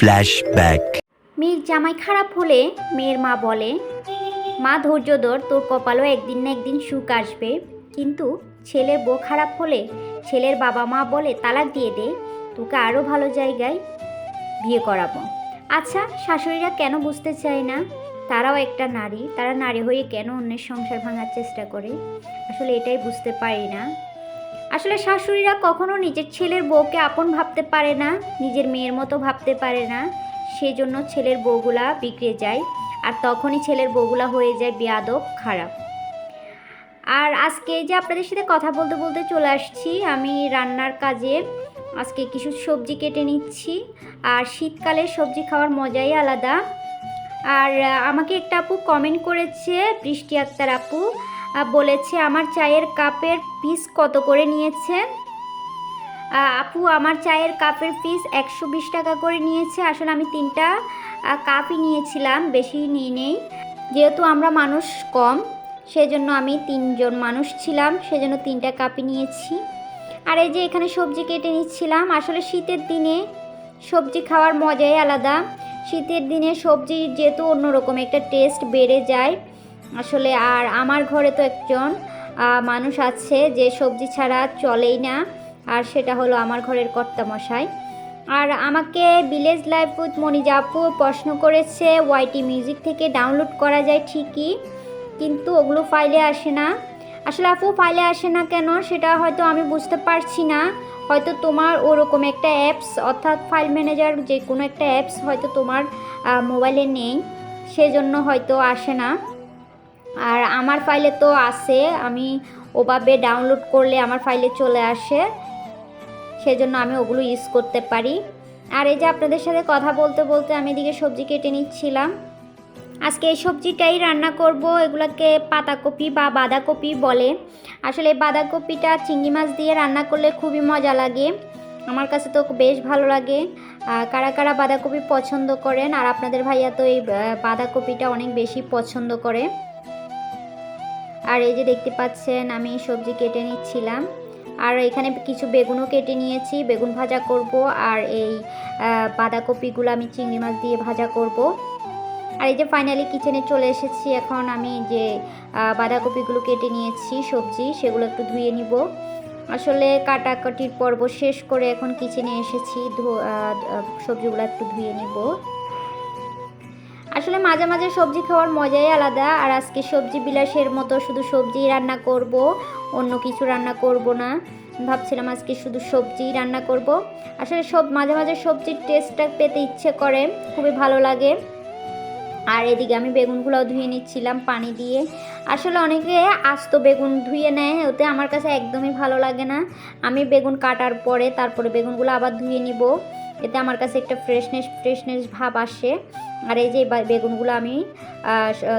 Flashback. মেয়ের জামাই খারাপ হলে মেয়ের মা বলে, মা ধৈর্য ধর, তোর কপালও একদিন না একদিন সুখ আসবে। কিন্তু ছেলের বউ খারাপ হলে ছেলের বাবা মা বলে তালাক দিয়ে দে, তোকে আরও ভালো জায়গায় বিয়ে করাবো। আচ্ছা শাশুড়িরা কেন বুঝতে চায় না? তারাও একটা নারী, তারা নারী হয়ে কেন অন্যের সংসার ভাঙার চেষ্টা করে? আসলে এটাই বুঝতে পারি না। আসলে শাশুড়িরা কখনো নিজের ছেলের বউকে আপন ভাবতে পারে না, নিজের মেয়ের মতো ভাবতে পারে না। সেজন্য ছেলের বউগুলা বিগড়ে যায় আর তখনই ছেলের বউগুলা হয়ে যায় বেয়াদব, খারাপ। আর আজকে যে আপনাদের সাথে কথা বলতে বলতে চলে আসছি, আমি রান্নার কাজে আজকে কিছু সবজি কেটে নিচ্ছি। আর শীতকালে সবজি খাওয়ার মজাই আলাদা। আর আমাকে একটা আপু কমেন্ট করেছে, বৃষ্টি আক্তার আপু। বলেছে আমার চায়ের কাপের পিস কত করে নিয়েছে আহ, আপু আমার চায়ের কাপের পিস একশো বিশ টাকা করে নিয়েছে। আসলে আমি তিনটা কাপই নিয়েছিলাম বেশি নিয়ে নেই। যেহেতু আমরা মানুষ কম সেজন্য আমি তিনজন মানুষ ছিলাম সেজন্য তিনটা কাপই নিয়েছি। আর এই যে এখানে সবজি কেটে নিচ্ছিলাম আসলে শীতের দিনে সবজি খাওয়ার মজাই আলাদা। শীতের দিনে সবজি যেহেতু অন্যরকম একটা টেস্ট বেড়ে যায়। আসলে আর আমার ঘরে তো একজন মানুষ আছে যে সবজি ছাড়া চলেই না। আর সেটা হলো আমার ঘরের কর্তামশাই। আর আমাকে ভিলেজ লাইফ উইথ মনিজা আপু প্রশ্ন করেছে ওয়াইটি মিউজিক থেকে ডাউনলোড করা যায় ঠিকই, কিন্তু ওগুলো ফাইলে আসে না। আসলে আপু ফাইলে আসে না কেন? সেটা হয়তো আমি বুঝতে পারছি না। হয়তো তোমার ওরকম একটা অ্যাপস অর্থাৎ ফাইল ম্যানেজার যে কোনো একটা অ্যাপস হয়তো তোমার মোবাইলে নেই। সেজন্য হয়তো আসে না। আর আমার ফাইলে তো আছে, আমি ওভাবে ডাউনলোড করলে আমার ফাইলে চলে আসে, সেজন্য আমি ওগুলো ইউজ করতে পারি। আর এই যে আপনাদের সাথে কথা বলতে বলতে আমি এদিকে সবজি কেটে নিচ্ছিলাম। আজকে এই সবজিটাই রান্না করব, এগুলোকে পাতাকপি বা বাঁধাকপি বলে। আসলে বাঁধাকপিটা চিংড়ি মাছ দিয়ে রান্না করলে খুবই মজা লাগে। আমার কাছে তো বেশ ভালো লাগে। কারা কারা বাঁধাকপি পছন্দ করেন? আর আপনাদের ভাইয়া তো এই বাঁধাকপিটা অনেক বেশি পছন্দ করে। আর এই যে দেখতে পাচ্ছেন, আমি সবজি কেটে নিচ্ছিলাম। আর এখানে কিছু বেগুনও কেটে নিয়েছি। বেগুন ভাজা করব আর এই বাঁধাকপিগুলো আমি চিংড়ি মাছ দিয়ে ভাজা করব। আর এই যে ফাইনালি কিচেনে চলে এসেছি। এখন আমি যে বাঁধাকপিগুলো কেটে নিয়েছি, সবজি, সেগুলো একটু ধুয়ে নিব। আসলে কাটাকাটির পর্ব শেষ করে এখন কিচেনে এসেছি। সবজিগুলো একটু ধুয়ে নিব। আসলে মাঝে মাঝে সবজি খাওয়ার মজাই আলাদা, আর আজকে সবজি বিলাসের মতো শুধু সবজি রান্না করব, অন্য কিছু রান্না করব না। ভাবছিলাম আজকে শুধু সবজি রান্না করব। আসলে সব, মাঝে মাঝে সবজির টেস্টটা পেতে ইচ্ছে করে, খুবই ভালো লাগে। আর এদিকে আমি বেগুনগুলোও ধুয়ে নিচ্ছিলাম পানি দিয়ে। আসলে অনেকে আস্ত বেগুন ধুয়ে নেয়, ওতে আমার কাছে একদমই ভালো লাগে না। আমি বেগুন কাটার পরে তারপরে বেগুনগুলো আবার ধুয়ে নিব। এতে আমার কাছে একটা ফ্রেশনেস ফ্রেশনেস ভাব আসে। আর এই যে বেগুনগুলো আমি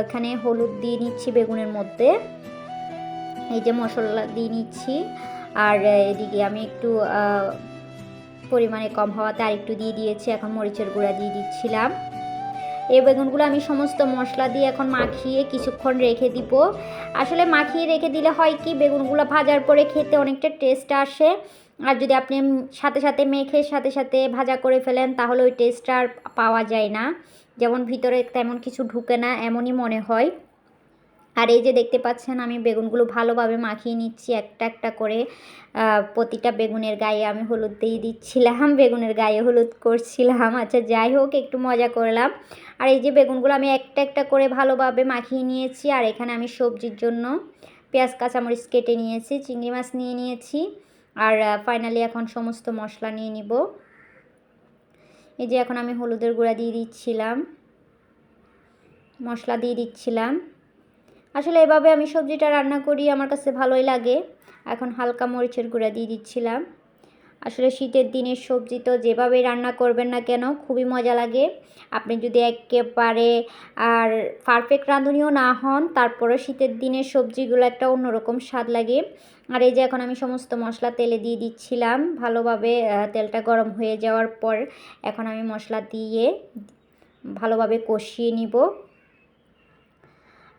এখানে হলুদ দিয়ে নিচ্ছি বেগুনের মধ্যে। এই যে মশলা দিয়ে নিচ্ছি। আর এদিকে আমি একটু পরিমাণে কম হওয়াতে আর একটু দিয়ে দিয়েছি। এখন মরিচের গুঁড়া দিয়ে দিচ্ছিলাম। এই বেগুনগুলো আমি সমস্ত মশলা দিয়ে এখন মাখিয়ে কিছুক্ষণ রেখে দিব। আসলে মাখিয়ে রেখে দিলে হয় কি, বেগুনগুলো ভাজার পরে খেতে অনেকটা টেস্ট আসে। আর যদি আপনি সাথে সাথে মেখে সাথে সাথে ভাজা করে ফেলেন, তাহলে ওই টেস্টটা আর পাওয়া যায় না। যেমন ভিতরে তেমন কিছু ঢুকে না, এমনই মনে হয়। আর এই যে দেখতে পাচ্ছেন, আমি বেগুনগুলো ভালোভাবে মাখিয়ে নিচ্ছি একটা একটা করে। প্রতিটা বেগুনের গায়ে আমি হলুদ দিয়ে দিচ্ছিলাম, বেগুনের গায়ে হলুদ করছিলাম। আচ্ছা যাই হোক, একটু মজা করলাম। আর এই যে বেগুনগুলো আমি একটা একটা করে ভালোভাবে মাখিয়ে নিয়েছি, আর এখানে আমি সবজির জন্য পেঁয়াজ, কাঁচামরিচ কেটে নিয়েছি, চিংড়ি মাছ নিয়ে নিয়েছি। আর ফাইনালি এখন সমস্ত মশলা নিয়ে নিব। এই যে এখন আমি হলুদের গুঁড়া দিয়ে দিচ্ছিলাম। মশলা দিয়ে দিচ্ছিলাম। আসলে এভাবে আমি সবজিটা রান্না করি, আমার কাছে ভালোই লাগে। এখন হালকা মরিচের গুঁড়া দিয়ে দিচ্ছিলাম। আসলে শীতের দিনের সবজি তো যেভাবে রান্না করবেন না কেন, খুবই মজা লাগে। আপনি যদি একেবারে আর পারফেক্ট রাঁধুনিও না হন তারপরে শীতের দিনের সবজিগুলো একটা অন্যরকম স্বাদ লাগে। আর এই যে এখন আমি সমস্ত মশলা তেলে দিয়ে দিচ্ছিলাম, ভালোভাবে তেলটা গরম হয়ে যাওয়ার পর এখন আমি মশলা দিয়ে ভালোভাবে কষিয়ে নিব।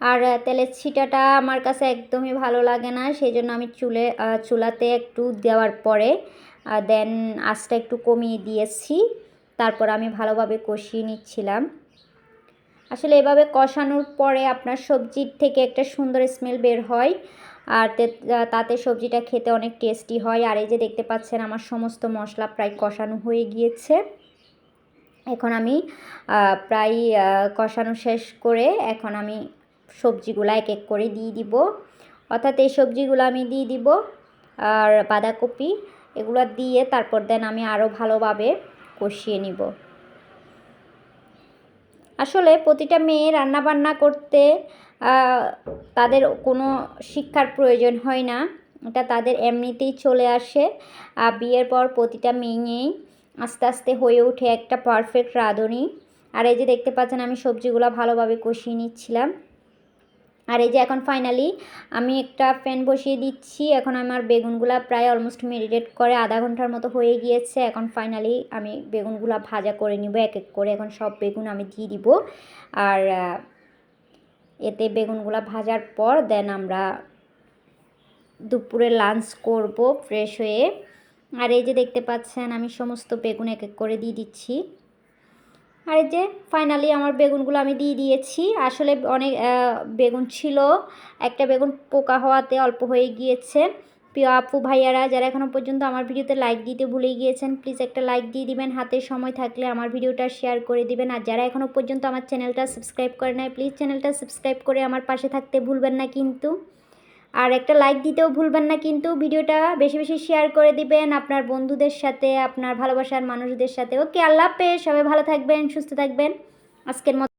আর তেলের ছিটাটা আমার কাছে একদমই ভালো লাগে না সেই জন্য আমি চুলে চুলাতে একটু দেওয়ার পরে দেন আঁচটা একটু কমিয়ে দিয়েছি। তারপর আমি ভালোভাবে কষিয়ে নিচ্ছিলাম। আসলে এভাবে কষানোর পরে আপনার সবজির থেকে একটা সুন্দর স্মেল বের হয়। আর তাতে সবজিটা খেতে অনেক টেস্টি হয়। আর এই যে দেখতে পাচ্ছেন, আমার সমস্ত মশলা প্রায় কষানো হয়ে গিয়েছে। এখন আমি প্রায় কষানো শেষ করে এখন আমি সবজিগুলো এক এক করে দিয়ে দিব। অর্থাৎ এই সবজিগুলো আমি দিয়ে দিব। আর বাঁধাকপি এগুলো দিয়ে তারপর দেন আমি আরও ভালোভাবে কষিয়ে নিব। আসলে প্রতিটা মেয়ে রান্না বান্না করতে তাদের কোনো শিক্ষার প্রয়োজন হয় না। এটা তাদের এমনিতেই চলে আসে। আর বিয়ের পর প্রতিটা মেয়েই আস্তে আস্তে হয়ে ওঠে একটা পারফেক্ট রাঁধুনি। আর এই যে দেখতে পাচ্ছেন আমি সবজিগুলো ভালোভাবে কষিয়ে নিচ্ছিলাম। আর এই যে এখন ফাইনালি আমি একটা প্যান বসিয়ে দিচ্ছি। এখন আমার বেগুনগুলা প্রায় অলমোস্ট মেরিনেট করে আধা ঘণ্টার মতো হয়ে গিয়েছে। এখন ফাইনালি আমি বেগুনগুলা ভাজা করে নিব, এক এক করে এখন সব বেগুন আমি দিয়ে দিব। আর এতে বেগুনগুলা ভাজার পর দেন আমরা দুপুরে লাঞ্চ করব ফ্রেশ হয়ে। আর এই যে দেখতে পাচ্ছেন আমি সমস্ত বেগুন এক এক করে দিয়ে দিচ্ছি। আর এই যে ফাইনালি আমার বেগুনগুলো আমি দিয়ে দিয়েছি। আসলে অনেক বেগুন ছিল। একটা বেগুন পোকা হওয়াতে অল্প হয়ে গিয়েছে। প্রিয় আপু, ভাইয়ারা, যারা এখনও পর্যন্ত আমার ভিডিওতে লাইক দিতে ভুলে গিয়েছেন প্লিজ একটা লাইক দিয়ে দিবেন। হাতে সময় থাকলে আমার ভিডিওটা শেয়ার করে দিবেন। আর যারা এখনও পর্যন্ত আমার চ্যানেলটা সাবস্ক্রাইব করে নেয় প্লিজ চ্যানেলটা সাবস্ক্রাইব করে আমার পাশে থাকতে ভুলবেন না কিন্তু। আর একটা লাইক দিতেও ভুলবেন না কিন্তু ভিডিওটা বেশি বেশি শেয়ার করে দিবেন আপনার বন্ধুদের সাথে, আপনার ভালোবাসার মানুষদের সাথে। ওকে আল্লাহ হাফেজ, সবাই ভালো থাকবেন, সুস্থ থাকবেন। আজকের মতো